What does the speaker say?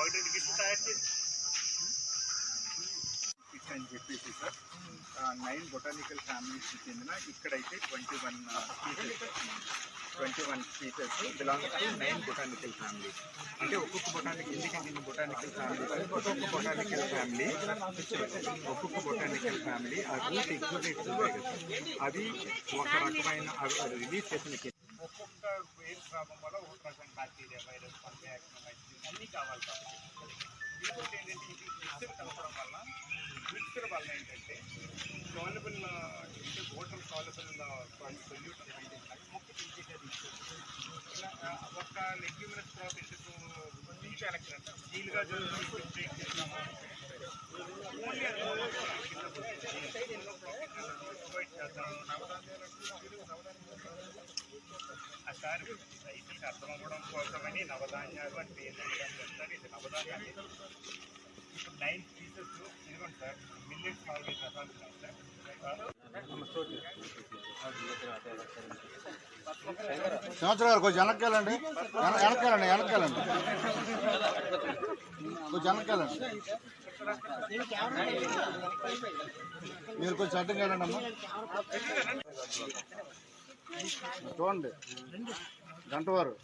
ఒకటి రెండు తయారు చేసి అని చెప్పేసి సార్ నైన్ బొటానికల్ ఫ్యామిలీస్కి చెందిన ఇక్కడైతే twenty one pieces twenty one pieces belong nine botanical family అంటే ఒక్కొక్క బొటానికల్ ఎందుకంటే ఇన్ని బొటానికల్ ఫ్యామిలీ ఒక్కొక్క బొటానికల్ ఫ్యామిలీ ఒక్కొక్క బొటానికల్ ఫ్యామిలీ ఆ రూట్ ఎగ్జిబిట్స్ ఉంటాయి కదా. అవి ఒక రకమైన అవి రిలీజ్ చేసిన ఒక్కొక్క వేరు ప్రాబ్లం వల్ల ఒక రకం ఇంకోటి ఏంటంటే ఇది మిక్సర్ కలపడం వల్ల మిక్సర్ వల్ల ఏంటంటే సాల్యుబుల్ అంటే వాటర్ సాల్యుబుల్ సొల్యూషన్ మొక్క తీసేసేది ఇలా ఒక లెగ్యూమినస్ క్రాప్ ఎందుకు తీసేయాలంటే స్టీల్గా జరుగుతుంది ఒకసారి రైతులకు అర్థం అవ్వడం కోసమని నవధాన్యాలు అని పేరు వేయడం చేస్తారు ఇది నవధాన్యాలు. ఇప్పుడు నైన్ పీసెస్ ఇదిగోండి సార్ మిల్లెట్స్ నాలుగైదు రకాలు ఉన్నాయి సార్. సంవత్సరం గారు కొంచెం వెనక్కెళ్ళండి వెన- వెనక్కెళ్ళండి కొంచెం వెనక్కెళ్ళండి మీరు కొంచెం అడ్డం వెళ్ళండి అమ్మా. చూడండి. గంట వారు